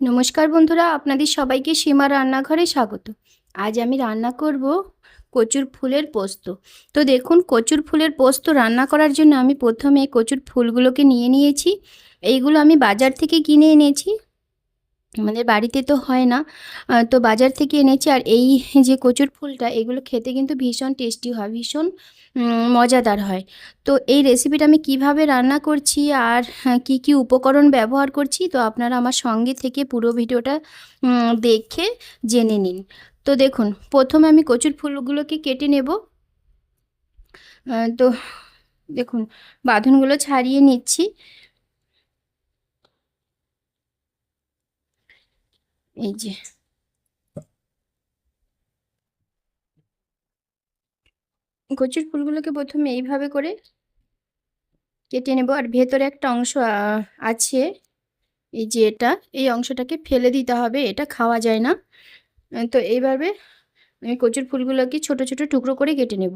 নমস্কার বন্ধুরা, আপনাদের সবাইকে সীমা রান্নাঘরে স্বাগত। আজ আমি রান্না করব কচুর ফুলের পোস্ত। তো দেখুন, কচুর ফুলের পোস্ত রান্না করার জন্য আমি প্রথমে কচুর ফুলগুলোকে নিয়ে নিয়েছি। এইগুলো আমি বাজার থেকে কিনে এনেছি। আমাদের বাড়িতে তো হয় না। তো বাজার থেকে এনেছি আর এই যে কচুর ফুলটা এগুলো খেতে কিন্তু ভীষণ টেস্টি হয় ভীষণ মজাদার হয়। তো এই রেসিপিটা আমি কীভাবে রান্না করছি আর হ্যাঁ, কি কি উপকরণ ব্যবহার করছি তো আপনারা আমার সঙ্গে থেকে পুরো ভিডিওটা দেখে জেনে নিন। তো দেখুন প্রথমে আমি কচুর ফুলগুলোকে কেটে নেব। তো দেখুন বাঁধনগুলো ছাড়িয়ে নিচ্ছি। এই যে কচুর ফুলগুলোকে প্রথমে এইভাবে করে কেটে নেব, আর ভেতরে একটা অংশ আছে। এই যে এটা, এই অংশটাকে ফেলে দিতে হবে, এটা খাওয়া যায় না। তো এইভাবে আমি কচুর ফুলগুলোকে ছোট ছোট টুকরো করে কেটে নেব।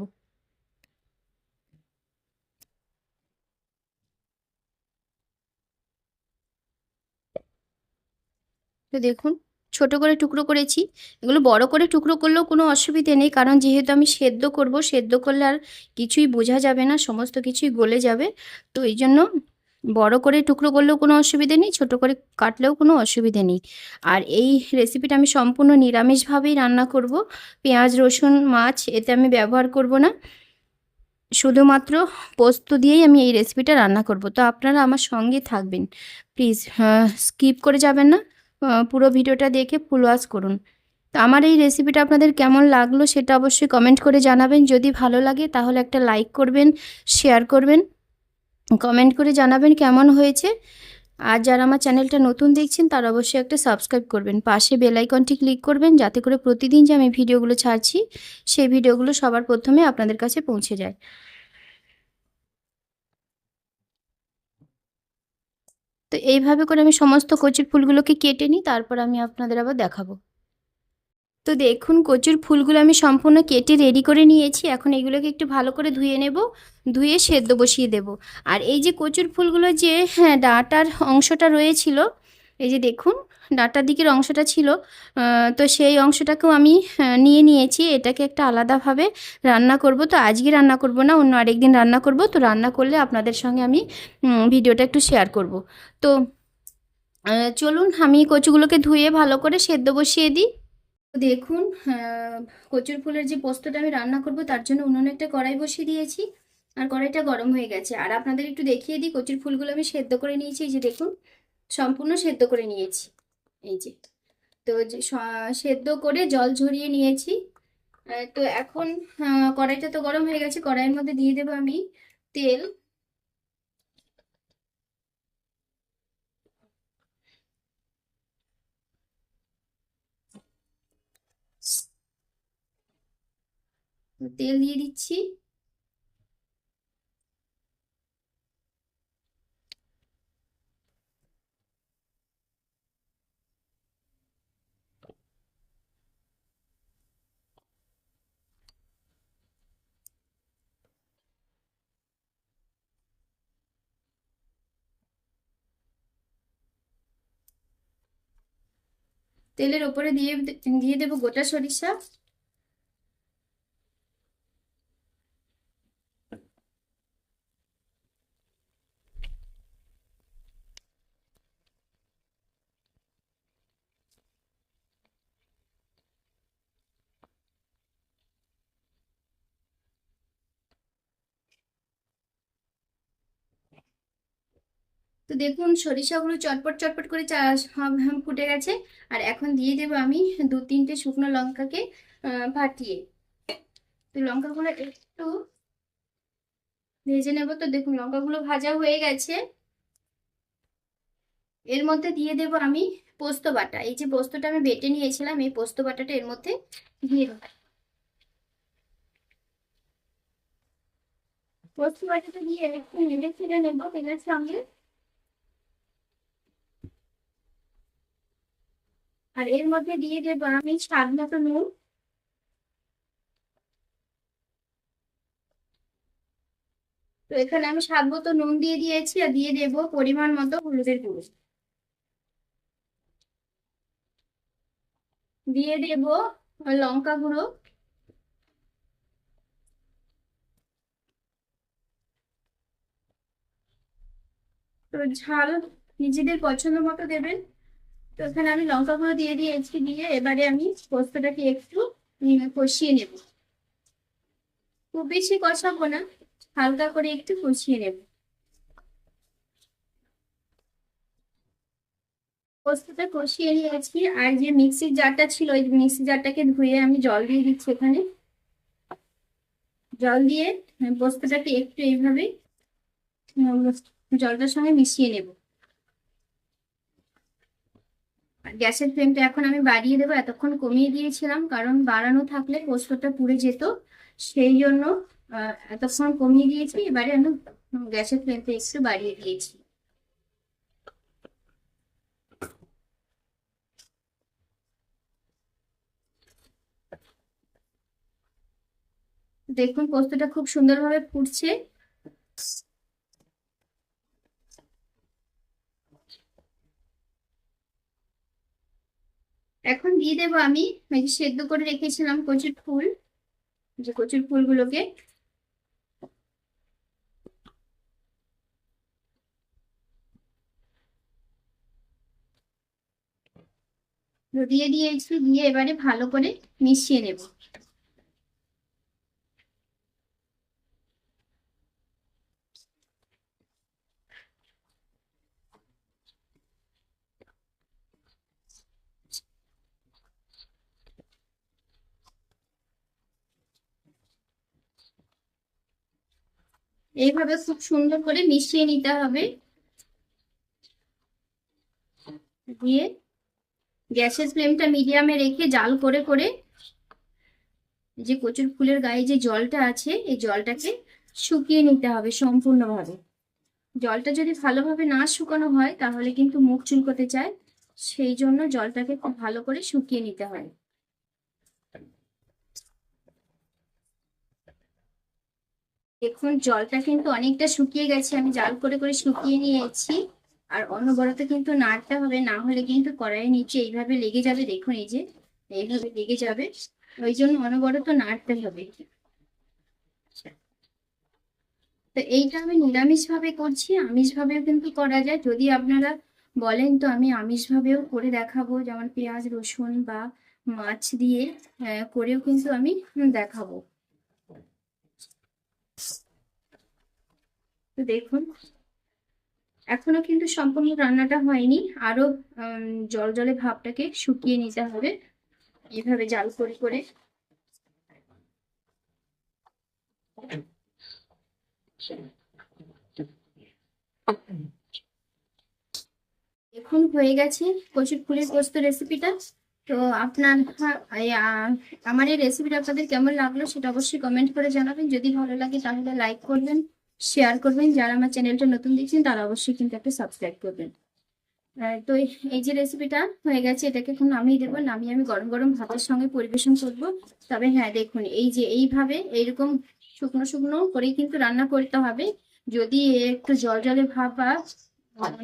তো দেখুন, ছোট করে টুকরো করেছি। এগুলো বড় করে টুকরো করলেও কোনো অসুবিধে নেই, কারণ যেহেতু আমি সেদ্ধ করব, সেদ্ধ করলে আর কিছুই বোঝা যাবে না, সমস্ত কিছুই গলে যাবে। তো এই জন্য বড় করে টুকরো করলেও কোনো অসুবিধে নেই, ছোট করে কাটলেও কোনো অসুবিধে নেই। আর এই রেসিপিটা আমি সম্পূর্ণ নিরামিষভাবেই রান্না করব। পেঁয়াজ, রসুন, মাছ এতে আমি ব্যবহার করব না। শুধুমাত্র পোস্ত দিয়েই আমি এই রেসিপিটা রান্না করব। তো আপনারা আমার সঙ্গে থাকবেন। প্লিজ স্কিপ করে যাবেন না। পুরো ভিডিওটা দেখে ফুল ওয়াশ করুন। তো আমার এই রেসিপিটা আপনাদের কেমন লাগল সেটা অবশ্যই কমেন্ট করে জানাবেন। যদি ভালো লাগে তাহলে একটা লাইক করবেন শেয়ার করবেন কমেন্ট করে জানাবেন কেমন হয়েছে। আর যারা আমার চ্যানেলটা নতুন দেখছেন তারা অবশ্যই একটা সাবস্ক্রাইব করবেন। পাশে বেল আইকনটি ক্লিক করবেন যাতে করে প্রতিদিন যে আমি ভিডিওগুলো ছাড়ছি, সেই ভিডিওগুলো সবার প্রথমে আপনাদের কাছে পৌঁছে যায়। তো এইভাবে করে আমি সমস্ত কচুর ফুলগুলোকে কেটে নিই, তারপর আমি আপনাদের আবার দেখাবো। তো দেখুন, কচুর ফুলগুলো আমি সম্পূর্ণ কেটে রেডি করে নিয়েছি। এখন এগুলোকে একটু ভালো করে ধুয়ে নেব, ধুয়ে সেদ্ধ বসিয়ে দেব। আর এই যে কচুর ফুলগুলো যে হ্যাঁ ডাঁটার অংশটা রয়েছিল, এই যে দেখুন ডাঁটার দিকের অংশটা ছিল তো সেই অংশটাকেও আমি নিয়ে নিয়েছি। এটাকে একটা আলাদাভাবে রান্না করব। তো আজকে রান্না করব না, অন্য আরেকদিন রান্না করব। তো রান্না করলে আপনাদের সঙ্গে আমি ভিডিওটা একটু শেয়ার করব। তো চলুন আমি কচুগুলোকে ধুয়ে ভালো করে সেদ্ধ বসিয়ে দিই। দেখুন কচুর ফুলের যে পোস্তটা আমি রান্না করব, তার জন্য উনুনে একটা কড়াই বসিয়ে দিয়েছি। আর কড়াইটা গরম হয়ে গেছে। আর আপনাদের একটু দেখিয়ে দিই, কচুর ফুলগুলো আমি সেদ্ধ করে নিয়েছি। এই যে দেখুন, সম্পূর্ণ সেদ্ধ করে নিয়েছি। এই যে, তো সেদ্ধ করে জল ঝরিয়ে নিয়েছি। তো এখন কড়াইটা তো গরম হয়ে গেছে, কড়াইয়ের মধ্যে দিয়ে দেবো আমি তেল। তেল দিয়ে দিচ্ছি। তেলের ওপরে দিয়ে দিয়ে দেবো গোটা সরিষা। দেখুন, সরিষাগুলো চটপট চটপট করে ফুটে গেছে। আর এখন দিয়ে দেবো আমি দু তিনটে শুকনো লঙ্কাকে ফাটিয়ে। তো লঙ্কাগুলো একটু ভেজে নেব। তো দেখুন, লঙ্কাগুলো ভাজা হয়ে গেছে। এর মধ্যে দিয়ে দেব আমি পোস্ত বাটা। এই যে পোস্তটা আমি বেটে নিয়েছিলাম, এই পোস্ত বাটাটা এর মধ্যে দিয়ে দেবো। পোস্ত বাটাটা দিয়ে একটু নেড়ে ছেড়ে নেব তেলের সঙ্গে। আর এর মধ্যে দিয়ে দেবো আমি স্বাদ মতো নুন। তো এখানে আমি স্বাদ মতো নুন দিয়ে দিয়েছি আর দিয়ে দেবো পরিমাণ মতো হলুদের গুঁড়ো। দিয়ে দেব লঙ্কা গুঁড়ো। তো ঝাল নিজেদের পছন্দ মতো দেবেন। তো এখানে আমি লঙ্কা গুঁড়ো দিয়ে দিয়েছি দিয়ে এবারে আমি পোস্তটাকে একটু কষিয়ে নেব। খুব বেশি কষাবো না, হালকা করে একটু কষিয়ে নেব। পোস্তটা কষিয়ে নিয়েছি, আর যে মিক্সির জারটা ছিল, ওই মিক্সি জারটাকে ধুয়ে আমি জল দিয়ে দিচ্ছি এখানে। জল দিয়ে পোস্তটাকে একটু এইভাবে জলটার সঙ্গে মিশিয়ে নেব আর গ্যাসের ফ্লেমটা এখন আমি বাড়িয়ে দেবো, এতক্ষণ কমিয়ে দিয়েছিলাম, কারণ বাড়ানো থাকলে পোস্তটা পুড়ে যেত। সেই জন্য এতক্ষণ কমিয়ে দিয়েছি, এবারে আমি গ্যাসের ফ্লেমটা একটু বাড়িয়ে দিয়েছি। দেখুন, পোস্তটা খুব সুন্দরভাবে ফুটছে। এখন দিয়ে দেবো আমি ওই যে সেদ্ধ করে রেখেছিলাম কচুর ফুল যে কচুর ফুলগুলোকে। দিয়ে দিয়েছি, দিয়ে এবারে ভালো করে মিশিয়ে নেব। এইভাবে খুব সুন্দর করে মিশিয়ে নিতে হবে। দিয়ে গ্যাসের ফ্লেমটা মিডিয়ামে রেখে জাল করে করে যে কচুর ফুলের গায়ে যে জলটা আছে, এই জলটাকে শুকিয়ে নিতে হবে সম্পূর্ণভাবে। জলটা যদি ভালোভাবে না শুকানো হয়, তাহলে কিন্তু মুখ চুলকোতে চায়। সেই জন্য জলটাকে খুব ভালো করে শুকিয়ে নিতে হয়। দেখুন জলটা কিন্তু অনেকটা শুকিয়ে গেছে। আমি জাল করে করে শুকিয়ে নিয়েছি। আর অনবরত কিন্তু নাড়তে হবে না হলে কিন্তু কড়াইয়ের নিচে এইভাবে লেগে যাবে। দেখুন এই যে এইভাবে লেগে যাবে। ওই জন্য অনবরত নাড়তে হবে। তো এইটা আমি নিরামিষ ভাবে করছি। আমিষ ভাবেও কিন্তু করা যায়। যদি আপনারা বলেন তো আমি আমিষ ভাবেও করে দেখাবো। যেমন পেঁয়াজ রসুন বা মাছ দিয়ে আহ, করেও কিন্তু আমি দেখাবো। দেখুন, এখনও কিন্তু সম্পূর্ণ রান্নাটা হয়নি। আরও জল জলে ভাবটাকে শুকিয়ে নিতে হবে। এভাবে জাল করে করে। এখন হয়ে গেছে কচুর ফুলের পোস্ত রেসিপিটা তো আপনার আমার এই রেসিপিটা আপনাদের কেমন লাগল সেটা অবশ্যই কমেন্ট করে জানাবেন। যদি ভালো লাগে তাহলে লাইক করবেন। শেয়ার করবেন। যারা আমার চ্যানেলটা নতুন দেখছেন, তারা অবশ্যই কিন্তু একটা সাবস্ক্রাইব করবেন। তো এই যে রেসিপিটা হয়ে গেছে, এটাকে এখন নামিয়ে দেবো। নামিয়ে আমি গরম গরম ভাতের সঙ্গে পরিবেশন করব। তবে হ্যাঁ দেখুন, এই যে এইভাবে এইরকম শুকনো শুকনো করেই কিন্তু রান্না করতে হবে। যদি একটু জল জলে ভাব বা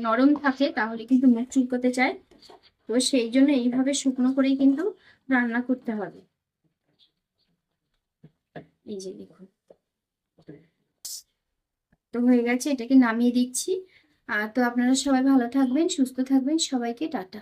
নরম থাকে, তাহলে কিন্তু মুখ চুলকোতে চায়। তো সেই জন্য এইভাবে শুকনো করেই কিন্তু রান্না করতে হবে। এই যে দেখুন। তো হয়ে গেছে, এটাকে নামিয়ে দিচ্ছি। আর তো আপনারা সবাই ভালো থাকবেন, সুস্থ থাকবেন। সবাইকে টাটা।